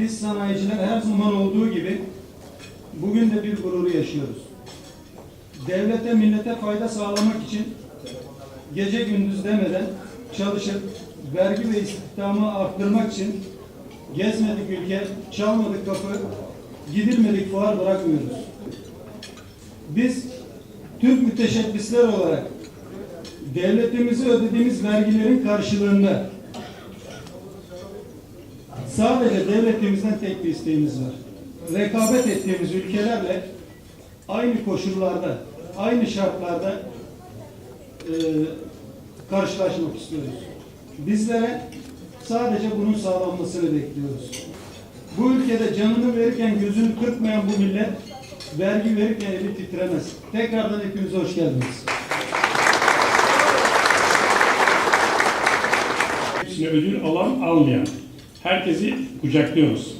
Biz sanayiciler her zaman olduğu gibi bugün de bir gururu yaşıyoruz. Devlete, millete fayda sağlamak için gece gündüz demeden çalışıp vergi ve istihdamı arttırmak için gezmedik ülke, çalmadık kapı, gidilmedik fuar bırakmıyoruz. Biz Türk müteşebbisler olarak devletimize ödediğimiz vergilerin karşılığında sadece devletimizden tek bir isteğimiz var. Rekabet ettiğimiz ülkelerle aynı koşullarda, aynı şartlarda e, karşılaşmak istiyoruz. Bizlere sadece bunun sağlanmasını bekliyoruz. Bu ülkede canını verirken gözünü kırpmayan bu millet vergi verirken eli titremez. Tekrardan hepinize hoş geldiniz. Hepsine ödül alan almayan. Herkesi kucaklıyoruz.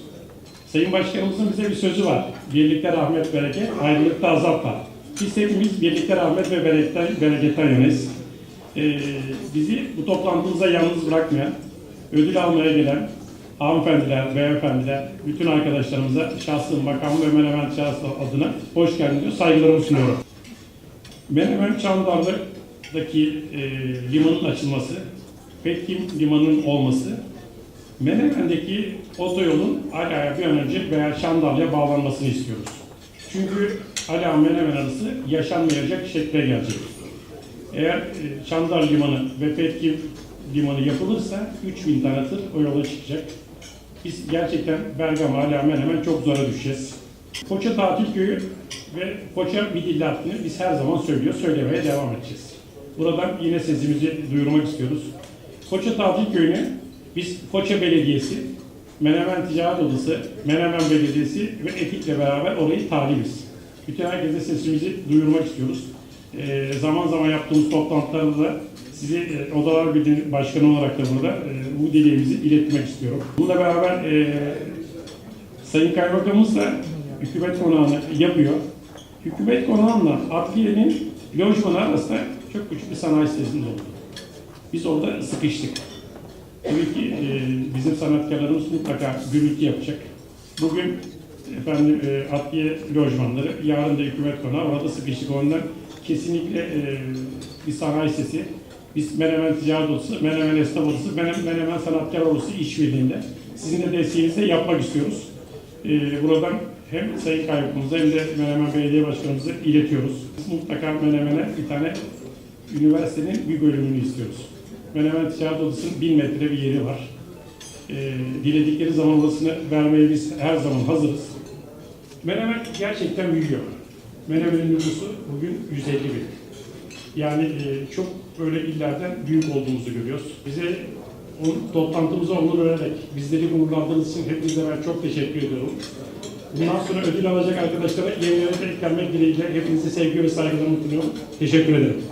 Sayın Başkanımızın bize bir sözü var. Birlikte rahmet bereket, ayrılıkta azap var. Biz hepimiz birlikte rahmet ve bereketten, bereketten yöneyiz. Ee, bizi bu toplantımıza yalnız bırakmayan, ödül almaya gelen hanımefendiler, beyefendiler, bütün arkadaşlarımıza şahsım, makam ve menemen şahsı adına hoş geldiniz diyor, saygılarımı sunuyorum. Menemen Çandarlı'daki e, limanın açılması, Petkim limanının olması, Menemen'deki otoyolun Ala'ya bir an önce veya Şandalya bağlanmasını istiyoruz. Çünkü Ala Menemen arası yaşanmayacak şekle gelecek. Eğer e, Çandar Limanı ve Petkim Limanı yapılırsa 3000 tane tır o yola çıkacak. Biz gerçekten Bergama, Ala Menemen çok zora düşeceğiz. Foça Tatil Köyü ve Foça Midilli hattını biz her zaman söylüyor, söylemeye devam edeceğiz. Buradan yine sesimizi duyurmak istiyoruz. Foça Tatil Köyü'nü biz Foça Belediyesi, Menemen Ticaret Odası, Menemen Belediyesi ve ekiple beraber orayı talibiz. Bütün herkese sesimizi duyurmak istiyoruz. Ee, zaman zaman yaptığımız toplantılarda da sizi e, Odalar Birliği Başkanı olarak da burada e, bu dileğimizi iletmek istiyorum. Bununla beraber e, Sayın Kaymakamımız da hükümet konağını yapıyor. Hükümet konağıyla adliyenin lojmanı arasında çok küçük bir sanayi sitesinde oldu. Biz orada sıkıştık. Tabii ki e, bizim sanatkarlarımız mutlaka gürültü yapacak. Bugün efendim e, adliye lojmanları, yarın da hükümet konağı orada sıkıştık. Ondan kesinlikle e, bir sanayi sesi. Biz Menemen Ticaret Odası, Menemen Esnaf Odası, Menemen, Menemen Sanatkar Odası işbirliğinde sizin de desteğinizle yapmak istiyoruz. E, buradan hem Sayın Kaymakamımıza hem de Menemen Belediye Başkanımıza iletiyoruz. Biz mutlaka Menemen'e bir tane üniversitenin bir bölümünü istiyoruz. Menemen Ticaret Odası'nın bin metre bir yeri var. Ee, diledikleri zaman orasını vermeye biz her zaman hazırız. Menemen gerçekten büyüyor. Menemen'in nüfusu bugün 150 bin. Yani e, çok böyle illerden büyük olduğumuzu görüyoruz. Bize o, toplantımıza onur vererek bizleri gururlandığınız için hepinize ben çok teşekkür ediyorum. Bundan sonra ödül alacak arkadaşlara yenilerine eklenmek dileğiyle hepinize sevgi ve saygılarımı sunuyorum. Teşekkür ederim.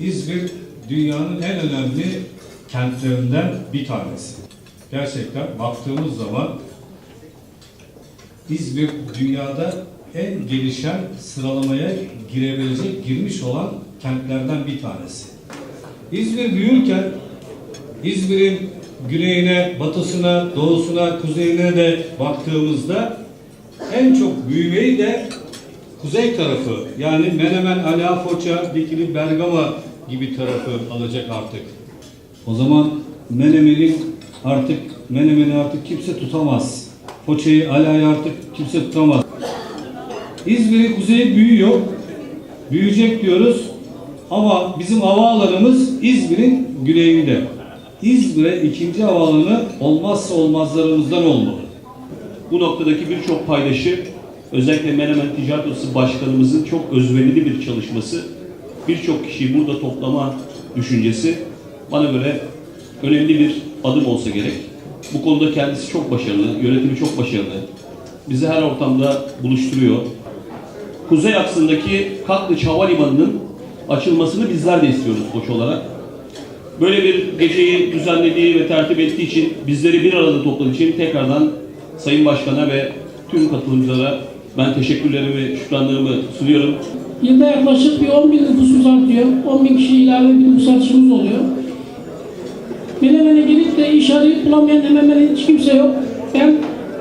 İzmir dünyanın en önemli kentlerinden bir tanesi. Gerçekten baktığımız zaman İzmir dünyada en gelişen sıralamaya girebilecek, girmiş olan kentlerden bir tanesi. İzmir büyürken İzmir'in güneyine, batısına, doğusuna, kuzeyine de baktığımızda en çok büyümeyi de kuzey tarafı yani Menemen, Ala, Foça, Dikili, Bergama gibi tarafı alacak artık. O zaman Menemen'in artık Menemen'i artık kimse tutamaz. Foça'yı, Ala'yı artık kimse tutamaz. İzmir'in kuzeyi büyüyor. Büyüyecek diyoruz. Ama bizim havaalanımız İzmir'in güneyinde. İzmir'e ikinci havaalanı olmazsa olmazlarımızdan olmalı. Bu noktadaki birçok paydaşı özellikle Menemen Ticaret Odası Başkanımızın çok özverili bir çalışması, birçok kişiyi burada toplama düşüncesi bana göre önemli bir adım olsa gerek. Bu konuda kendisi çok başarılı, yönetimi çok başarılı. Bizi her ortamda buluşturuyor. Kuzey aksındaki Katlıç Havalimanı'nın açılmasını bizler de istiyoruz Koç olarak. Böyle bir geceyi düzenlediği ve tertip ettiği için bizleri bir arada topladığı için tekrardan Sayın Başkan'a ve tüm katılımcılara Ben teşekkürlerimi, şükranlarımı sunuyorum. Yılda yaklaşık bir 10 bin nüfusumuz artıyor. 10 bin kişi ilave bir nüfus oluyor. Menemen'e gelip de iş arayıp bulamayan hemen hemen hiç kimse yok. Ben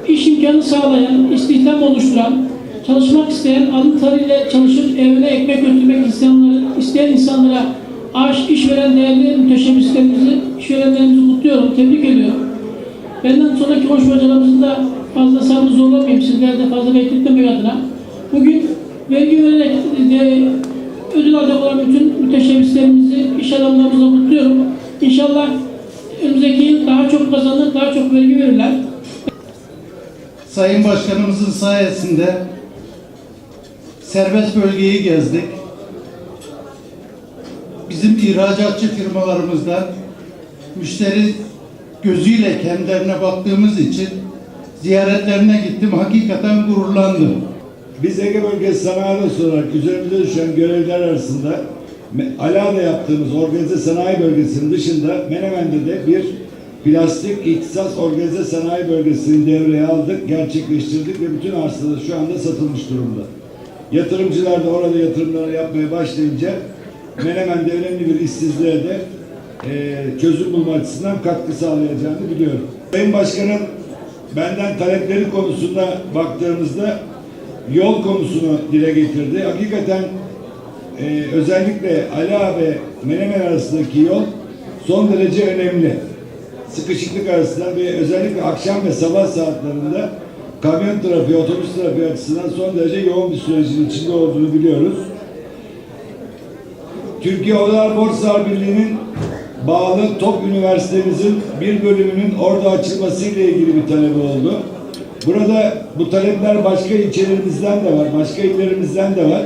iş imkanı sağlayan, istihdam oluşturan, çalışmak isteyen, alın teriyle çalışıp evine ekmek götürmek insanları, isteyen insanlara aş, işveren değerli müteşebbislerimizi, işverenlerimizi kutluyorum, tebrik ediyorum. Benden sonraki konuşmacılarımızın da fazla sabrı zorlamayayım, sizler de fazla bekletmemek adına. Bugün vergi vererek de, ödül alacak olan bütün müteşebbislerimizi, iş adamlarımızı kutluyorum. İnşallah önümüzdeki yıl daha çok kazanır, daha çok vergi verirler. Sayın Başkanımızın sayesinde serbest bölgeyi gezdik. Bizim ihracatçı firmalarımızdan müşteri gözüyle kendilerine baktığımız için ziyaretlerine gittim. Hakikaten gururlandım. Biz Ege Bölgesi Sanayi Odası olarak üzerimize düşen görevler arasında Ala'da yaptığımız organize sanayi bölgesinin dışında Menemen'de de bir plastik ihtisas organize sanayi bölgesini devreye aldık, gerçekleştirdik ve bütün arsalar şu anda satılmış durumda. Yatırımcılar da orada yatırımları yapmaya başlayınca Menemen'de önemli bir işsizliğe de e, çözüm bulma açısından katkı sağlayacağını biliyorum. Sayın Başkanım benden talepleri konusunda baktığımızda yol konusunu dile getirdi. Hakikaten e, özellikle Ala ve Menemen arasındaki yol son derece önemli. Sıkışıklık arasında ve özellikle akşam ve sabah saatlerinde kamyon trafiği, otobüs trafiği açısından son derece yoğun bir sürecin içinde olduğunu biliyoruz. Türkiye Odalar Borsalar Birliği'nin bağlı Top Üniversitemizin bir bölümünün orada açılması ile ilgili bir talebi oldu. Burada bu talepler başka ilçelerimizden de var, başka illerimizden de var.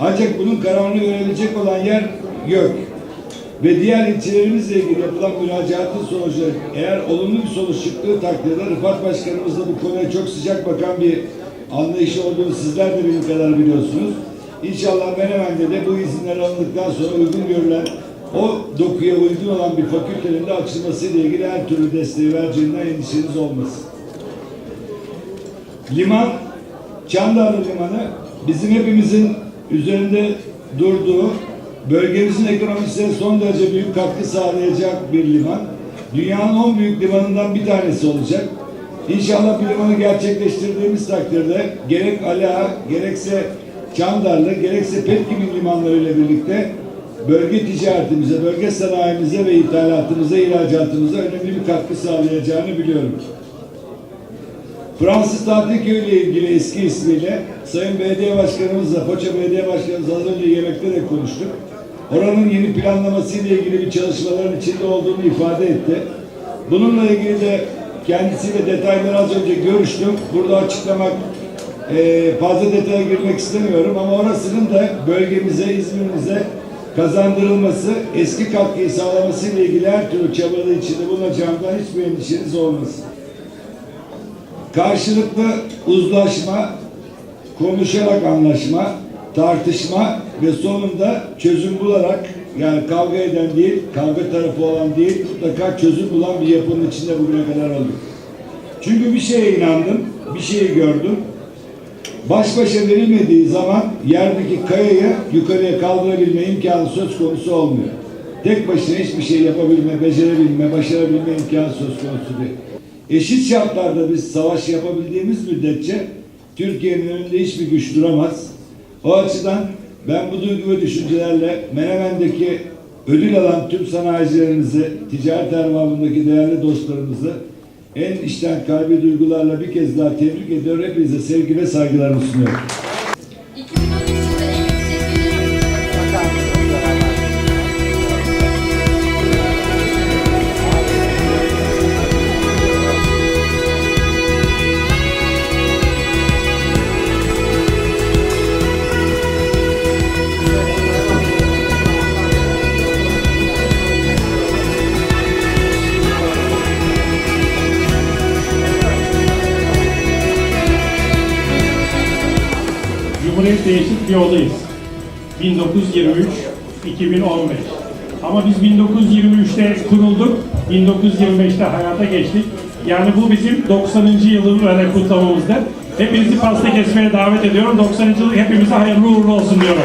Ancak bunun kararını verebilecek olan yer yok. Ve diğer ilçelerimizle ilgili yapılan müracaatın sonucu eğer olumlu bir sonuç çıktığı takdirde Rıfat Başkanımız da bu konuya çok sıcak bakan bir anlayışı olduğunu sizler de benim kadar biliyorsunuz. İnşallah Menemen'de de bu izinler alındıktan sonra uygun görülen o dokuya uygun olan bir fakültenin de açılmasıyla ilgili her türlü desteği vereceğinden endişeniz olmasın. Liman, Çandarlı Limanı bizim hepimizin üzerinde durduğu, bölgemizin ekonomisine son derece büyük katkı sağlayacak bir liman. Dünyanın 10 büyük limanından bir tanesi olacak. İnşallah bu limanı gerçekleştirdiğimiz takdirde gerek Ala, gerekse Çandarlı, gerekse Petkimin limanlarıyla birlikte bölge ticaretimize, bölge sanayimize ve ithalatımıza, ihracatımıza önemli bir katkı sağlayacağını biliyorum. Fransız Tatil Köyü ile ilgili eski ismiyle Sayın Belediye Başkanımızla, Foça Belediye Başkanımızla az önce yemekte de konuştuk. Oranın yeni planlaması ile ilgili bir çalışmaların içinde olduğunu ifade etti. Bununla ilgili de kendisiyle detayları az önce görüştüm. Burada açıklamak eee, fazla detaya girmek istemiyorum ama orasının da bölgemize, İzmir'imize kazandırılması, eski katkıyı sağlaması ile ilgili her türlü çabada içinde bulunacağımdan hiçbir endişeniz olmasın karşılıklı uzlaşma, konuşarak anlaşma, tartışma ve sonunda çözüm bularak yani kavga eden değil, kavga tarafı olan değil, mutlaka çözüm bulan bir yapının içinde bugüne kadar olduk. Çünkü bir şeye inandım, bir şeyi gördüm. Baş başa verilmediği zaman yerdeki kayayı yukarıya kaldırabilme imkanı söz konusu olmuyor. Tek başına hiçbir şey yapabilme, becerebilme, başarabilme imkanı söz konusu değil. Eşit şartlarda biz savaş yapabildiğimiz müddetçe Türkiye'nin önünde hiçbir güç duramaz. O açıdan ben bu duygu ve düşüncelerle Menemen'deki ödül alan tüm sanayicilerimizi, ticaret erbabındaki değerli dostlarımızı en içten kalbi duygularla bir kez daha tebrik ediyor. Hepinize sevgi ve saygılarımı sunuyorum. Cumhuriyet değişik bir yoldayız. 1923, 2015. Ama biz 1923'te kurulduk, 1925'te hayata geçtik. Yani bu bizim 90. yılın böyle kutlamamızda. Hepinizi pasta kesmeye davet ediyorum. 90. yıllık hepimize hayırlı uğurlu olsun diyorum.